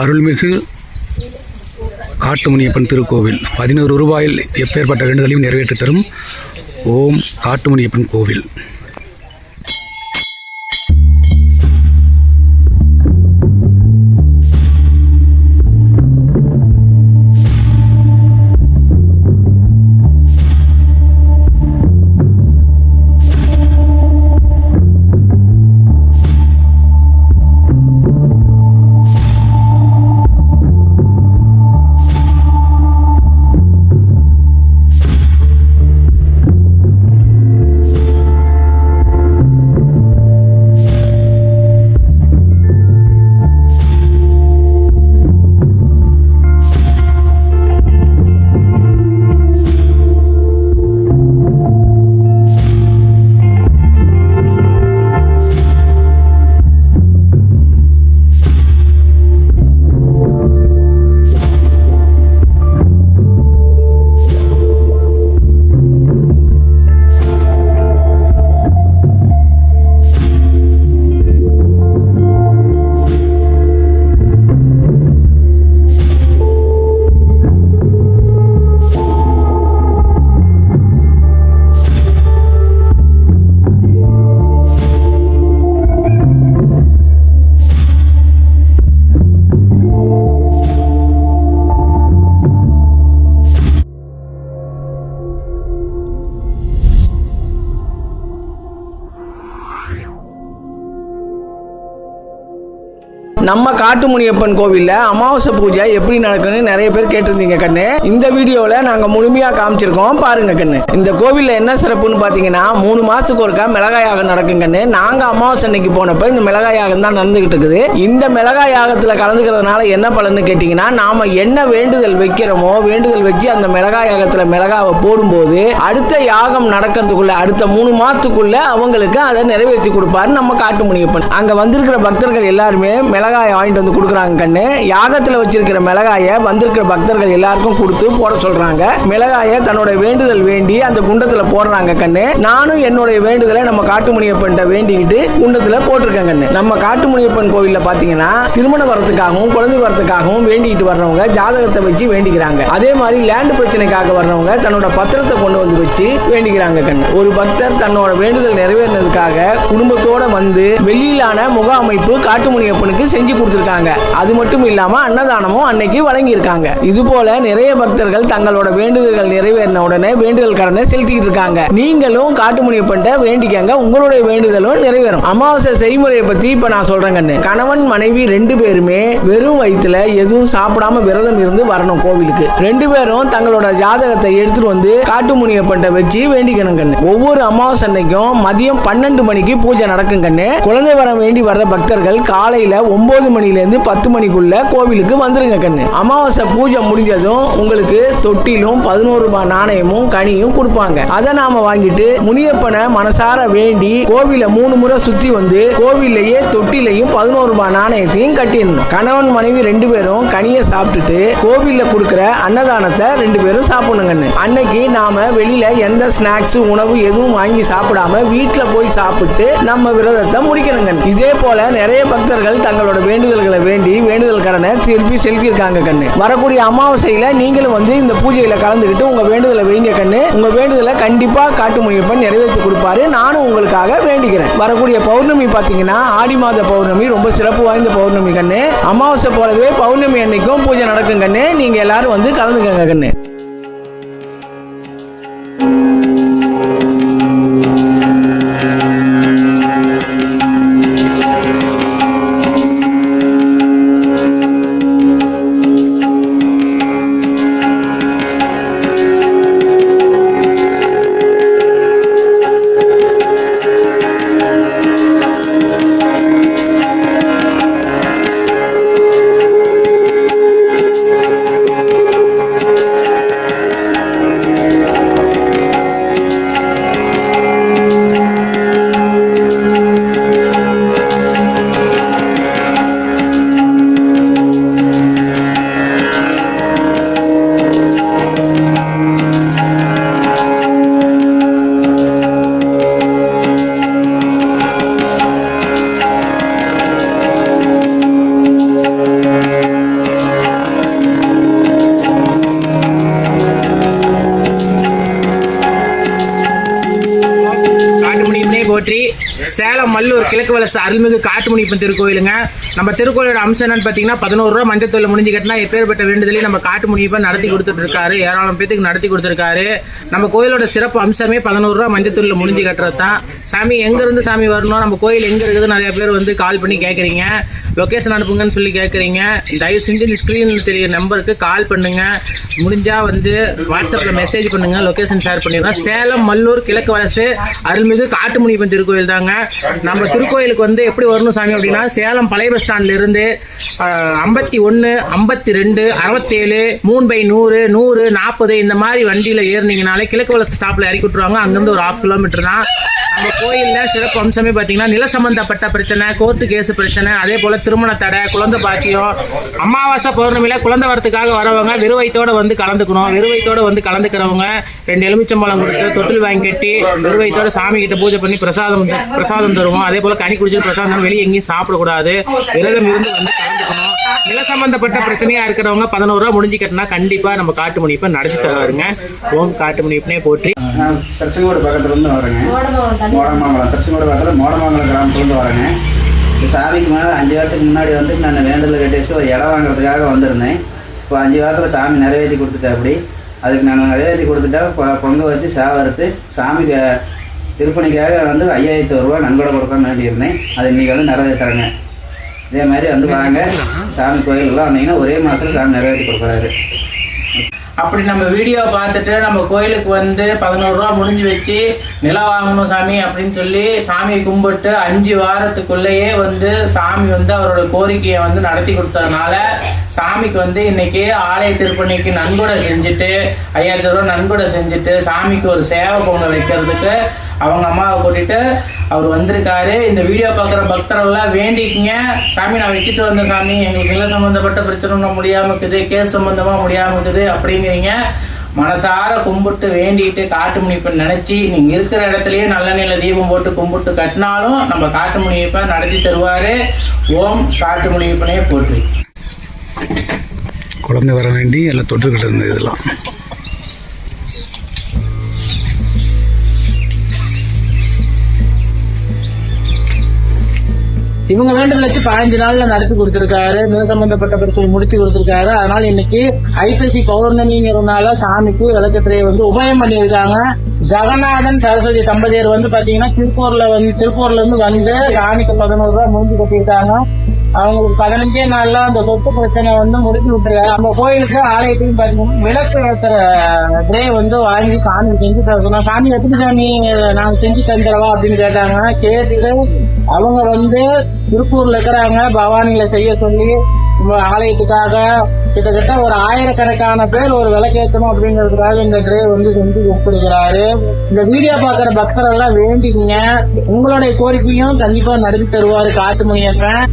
அருள்மிகு காட்டுமணியப்பன் திருக்கோவில். பதினோரு ரூபாயில் எப்பேற்பட்ட வேண்டுதலையும் நிறைவேற்றி தரும் ஓம் காட்டுமணியப்பன் கோவில். நம்ம காட்டுமுனியப்பன் கோவில்ல அமாவாசை பூஜை எப்படி நடக்குன்னு நிறைய பேர் கேட்டிருந்தீங்க கண்ணு. இந்த வீடியோல நாங்க முழுமையா காமிச்சிருக்கோம். பாருங்க கண்ணு. இந்த கோவில்ல என்ன சிறப்புன்னு பாத்தீங்கன்னா மூணு மாசத்துக்கு ஒருக்கா மிளகாய் யாகம் நடக்கும் கண்ணு. நாங்க அமாவாசை அன்னைக்கு போனப்ப இந்த மிளகாய் யாகம் தான் நடந்துகிட்டு இருக்குது. இந்த மிளகாய் யாகத்துல கலந்துக்கிறதுனால என்ன பலன்னு கேட்டீங்கன்னா நாம என்ன வேண்டுதல் வைக்கிறோமோ வேண்டுதல் வச்சு அந்த மிளகாய் யாகத்துல மிளகாவை போடும்போது அடுத்த யாகம் நடக்கிறதுக்குள்ள அடுத்த மூணு மாசத்துக்குள்ள அவங்களுக்கு அதை நிறைவேற்றி கொடுப்பாரு நம்ம காட்டுமுனியப்பன். அங்க வந்திருக்கிற பக்தர்கள் எல்லாருமே மிளகாய் வாங்கிட்டு வந்து கொடுக்குறாங்க கண்ணு. யாகத்தில் வச்சிருக்கிற மிளகாயை வந்திருக்கிற பக்தர்கள் எல்லாருக்கும் கொடுத்து போட சொல்றாங்க. மிளகாயை தன்னோட வேண்டுதல் வேண்டி அந்த குண்டத்தில் போடுறாங்க கண்ணு. நானும் என்னுடைய வேண்டுதலை நம்ம காட்டுமுனியப்பன் வேண்டிக்கிட்டு குண்டத்தில் போட்டிருக்கேன் கண்ணு. நம்ம காட்டுமுனியப்பன் கோவிலில் பார்த்தீங்கன்னா திருமண வரத்துக்காகவும் குழந்தை வரத்துக்காகவும் வேண்டிக்கிட்டு வர்றவங்க ஜாதகத்தை வச்சு வேண்டிக்கிறாங்க. அதே மாதிரி லேண்ட் பிரச்சனைக்காக வர்றவங்க தன்னோட பத்திரத்தை கொண்டு வந்து வச்சு வேண்டிக்கிறாங்க கண்ணு. ஒரு பக்தர் தன்னோட வேண்டுதல் நிறைவேறினதுக்காக குடும்பத்தோட வந்து வெளியிலான முக அமைப்பு காட்டுமுனியப்பனுக்கு செஞ்சு கொடுத்துருக்காங்க. அது மட்டும் இல்லாம அன்னதானமும் அன்னைக்கு வழங்கியிருக்காங்க. இது போல நிறைய பக்தர்கள் தங்களோட வேண்டுதல்கள் நிறைவேறின உடனே வேண்டுதல் கடனை செலுத்திக்கிட்டு இருக்காங்க. நீங்களும் காட்டுமுனியப்பன்ட்ட வேண்டிக்கங்க. உங்களுடைய வேண்டுதலும் நிறைவேறும். அமாவாசை செய்முறையை பத்தி இப்ப நான் சொல்றேன் கண்ணு கணவன் மனைவி ரெண்டு பேருமே வெறும் வயிற்றுல எதுவும் சாப்பிடாம விரதம் இருந்து வரணும் கோவிலுக்கு. ரெண்டு பேரும் தங்களோட ஜாதகத்தை எடுத்துட்டு வந்து காட்டுமுனியப்பன்ட்ட வச்சு வேண்டிக்கணும் கண்ணு ஒவ்வொரு அமாவாசை அன்னைக்கும் மதியம் பன்னெண்டு மணிக்கு பூஜை நடக்கும் கண்ணு குழந்தை வரம் வேண்டி வர்ற பக்தர்கள் காலையில ஒன்பது மணில மணிலேருந்து பத்து மணிக்குள்ள கோவிலுக்கு வந்துருங்க கண்ணு. அமாவாசை பூஜை முடிஞ்சதும் உங்களுக்கு தொட்டிலும் பதினோரு ரூபாய் நாணயமும் கனியும் கொடுப்பாங்க. அதை நாம வாங்கிட்டு முனியப்பனை மனசார வேண்டி கோவில மூணு முறை சுத்தி வந்து கோவிலையே தொட்டிலையும் பதினோரு ரூபாய் நாணயத்தையும் கட்டிடணும். கணவன் மனைவி ரெண்டு பேரும் கனியை சாப்பிட்டுட்டு கோவில்ல கொடுக்குற அன்னதானத்தை ரெண்டு பேரும் சாப்பிடணுங்கன்னு அன்னைக்கு நாம வெளியில எந்த ஸ்நாக்ஸ் உணவு எதுவும் வாங்கி சாப்பிடாம வீட்டுல போய் சாப்பிட்டு நம்ம விரதத்தை முடிக்கணுங்க இதே போல நிறைய பக்தர்கள் தங்களோட வேண்டுதல்களை வேண்டி வேண்டுதல் கடனை திருப்பி செலுத்தியிருக்காங்க கண்ணு. வரக்கூடிய அமாவாசையில நீங்களும் வந்து இந்த பூஜையில கலந்துக்கிட்டு உங்க வேண்டுதலை வைங்க கண்ணு. உங்க வேண்டுதலை கண்டிப்பா காட்டு முனியப்பன் நிறைவேற்றி கொடுப்பாரு. நானும் உங்களுக்காக வேண்டிக்கிறேன். வரக்கூடிய பௌர்ணமி பாத்தீங்கன்னா ஆடி மாத பௌர்ணமி ரொம்ப சிறப்பு வாய்ந்த பௌர்ணமி கண்ணு. அமாவாசை போலவே பௌர்ணமி அன்னைக்கும் பூஜை நடக்கும் கண்ணு. நீங்க எல்லாரும் வந்து கலந்துக்கங்க கண்ணு. poetry. சேலம் மல்லூர் கிழக்கு வலசு அருள்மிகு காட்டுமணிப்பன் திருக்கோயிலுங்க. நம்ம திருக்கோயிலோட அம்சம் என்னன்னு பார்த்தீங்கன்னா பதினோரு ரூபா மஞ்சள் தொழில் முடிஞ்சு கட்டினா எப்பேற்பட்ட வேண்டுதலையும் நம்ம காட்டுமணிப்பன் நடத்தி கொடுத்துட்டு இருக்காரு ஏராளம் பேத்துக்கு நடத்தி கொடுத்துருக்காரு. நம்ம கோயிலோட சிறப்பு அம்சமே பதினோரு ரூபா மஞ்சள் தொழில் முடிஞ்சு கட்டுறது தான் சாமி எங்கேருந்து சாமி வரணும் நம்ம கோயில் எங்கே இருக்குது நிறைய பேர் வந்து கால் பண்ணி கேட்குறீங்க லொக்கேஷன் அனுப்புங்கன்னு சொல்லி கேட்குறீங்க தயவு செஞ்சு இந்த ஸ்க்ரீனில் தெரிய நம்பருக்கு கால் பண்ணுங்க. முடிஞ்சால் வந்து வாட்ஸ்அப்பில் மெசேஜ் பண்ணுங்க. லொக்கேஷன் ஷேர் பண்ணிடுறோம். சேலம் மல்லூர் கிழக்கு வலசு அருள்மிகு காட்டுமணிப்பன் திருக்கோயில் தாங்க நம்ம திருக்கோயிலுக்கு வந்து எப்படி வரணும் சாமி அப்படின்னா சேலம் பழைய பஸ் ஸ்டாண்ட்ல இருந்து ஐம்பத்தி ஒன்று ஐம்பத்தி ரெண்டு அறுபத்தேழு மூணு பை நூறு நூறு நாற்பது இந்த மாதிரி வண்டியில் ஏறினீங்கனாலே கிழக்கு வளர்ச்சி ஸ்டாப்பில் இறக்கி விட்டுருவாங்க. அங்கேருந்து ஒரு ஆஃப் கிலோமீட்டர் தான். நம்ம கோயிலில் சிறப்பு அம்சமே பார்த்தீங்கன்னா நில சம்பந்தப்பட்ட பிரச்சனை கோர்ட்டு கேஸ் பிரச்சனை அதே போல் திருமண தடை குழந்தை பாக்கியம் அமாவாசை பௌர்ணமியில் குழந்தை வரத்துக்காக வரவங்க விறுவைத்தோடு வந்து கலந்துக்கணும். விறுவைத்தோடு வந்து கலந்துக்கிறவங்க ரெண்டு எலுமிச்சம்பழம் கொடுத்து தொட்டில் வாங்கி கட்டி விறுவைத்தோடு சாமி கிட்ட பூஜை பண்ணி பிரசாதம் பிரசாதம் தருவோம். அதே போல் கனி குடிச்சிட்டு பிரசாதம் வெளியே எங்கேயும் சாப்பிடக்கூடாது. விரதம் இருந்து வந்து கலந்துக்கணும் நில சம்பந்தப்பட்ட பிரச்சனையா இருக்கிறவங்க பதினோரு ரூபா முடிஞ்சு கட்டினா கண்டிப்பா நம்ம காட்டு முனிப்பை நடத்தி தருவாருங்க. ஓம் காட்டு முனிப்பனே போற்றி. நான் திருச்செங்கோடு பக்கத்துலேருந்து வரேங்க. மோடமாங்கலம் திருச்செங்கோடு பக்கத்தில் மோடமாங்கலம் கிராமத்துலேருந்து வரேங்க. இந்த சாமிக்கு மேலே அஞ்சு வாரத்துக்கு முன்னாடி வந்து நான் வேண்டுதல் கட்டிச்சு ஒரு இடம் வாங்குறதுக்காக வந்திருந்தேன். இப்போ அஞ்சு வாரத்தில் சாமி நிறைவேற்றி கொடுத்துட்டேன் அப்படி. அதுக்கு நான் நிறைவேற்றி கொடுத்துட்டா பொ- பொங்க வச்சு சாவறுத்து சாமிக்கு திருப்பணிக்காக வந்து ஐயாயிரத்தி ரூபா நன்கொடை கொடுக்கணும்னு வேண்டியிருந்தேன் அது இன்றைக்கி வந்து நிறைவேற்றுறேங்க. இதே மாதிரி வந்து வாங்க சாமி கோயிலெலாம் வந்தீங்கன்னா ஒரே மாதத்தில் சாமி நிறைவேற்றி கொடுக்குறாரு. அப்படி நம்ம வீடியோ பார்த்துட்டு நம்ம கோயிலுக்கு வந்து பதினோரு ரூபா முடிஞ்சு வச்சு நிலம் வாங்கணும் சாமி அப்படின்னு சொல்லி சாமியை கும்பிட்டு அஞ்சு வாரத்துக்குள்ளேயே வந்து சாமி வந்து அவரோட கோரிக்கையை வந்து நடத்தி கொடுத்ததுனால சாமிக்கு வந்து இன்னைக்கு ஆலய திருப்பணிக்கு நன்கொடை செஞ்சுட்டு ஐயாயிரத்தி ரூபா நன்கொடை செஞ்சுட்டு சாமிக்கு ஒரு சேவை பொங்கல் வைக்கிறதுக்கு அவங்க அம்மாவை கூட்டிட்டு அவர் வந்திருக்காரு. இந்த வீடியோ பார்க்குற பக்தர்கள்லாம் வேண்டிக்கிங்க. சாமி நான் வச்சுட்டு வந்த சாமி. எங்களுக்கு நில சம்மந்தப்பட்ட பிரச்சனை முடியாமல் இருக்குது. கேஸ் சம்மந்தமாக முடியாமல் இருக்குது அப்படிங்கிறீங்க. மனசார கும்பிட்டு வேண்டிட்டு காட்டு முனிப்பை நினச்சி நீங்கள் இருக்கிற இடத்துலயே நல்ல நில தீபம் போட்டு கும்பிட்டு கட்டினாலும் நம்ம காட்டு முனிப்பை நடத்தி தருவார். ஓம் காட்டு முனிப்பனே போற்றி. குழந்தை வர வேண்டி எல்லாம் தொட்டுக்கிட்டு இருந்தது இதெல்லாம். இவங்க வேண்டுதல் வச்சு பதினஞ்சு நாள்ல நடத்தி கொடுத்துருக்காரு. நில சம்பந்தப்பட்ட பிரச்சனை முடிச்சு கொடுத்துருக்காரு. அதனால இன்னைக்கு ஐப்பசி பௌர்ணமிங்கிறதுனால சாமிக்கு விளக்கத்திரையை வந்து உபயம் பண்ணியிருக்காங்க. ஜெகநாதன் சரஸ்வதி தம்பதியர் வந்து பாத்தீங்கன்னா திருப்பூர்ல வந்து திருப்பூர்ல இருந்து வந்து சாமிக்கு பதினோரு ரூபாய் முடிஞ்சு கட்டியிருக்காங்க. அவங்களுக்கு பதினஞ்சே நாள்ல அந்த சொத்து பிரச்சனை வந்து முடிச்சு விட்டுருக்காரு நம்ம கோயிலுக்கு ஆலயத்தையும் பாத்தீங்கன்னா விளக்கு ஏற்றுற ட்ரே வந்து வாங்கி சாமி செஞ்சு தர சொன்னா சாமி எப்படி சாமி? நாங்க செஞ்சு தந்துடவா? அப்படின்னு கேட்டாங்க. கேட்டுட்டு அவங்க வந்து திருப்பூர்ல இருக்கிறாங்க. பவானியில செய்ய சொல்லி ஆலயத்துக்காக கிட்டத்தட்ட ஒரு ஆயிரக்கணக்கான பேர் ஒரு விளக்கேற்றணும் அப்படிங்கிறதுக்காக இந்த ட்ரே வந்து செஞ்சு கொடுக்குறாரு. இந்த வீடியோ பார்க்குற பக்தர் எல்லாம் வேண்டிங்க உங்களுடைய கோரிக்கையும் கண்டிப்பா நடத்தி தருவாரு காட்டு மணியப்பன்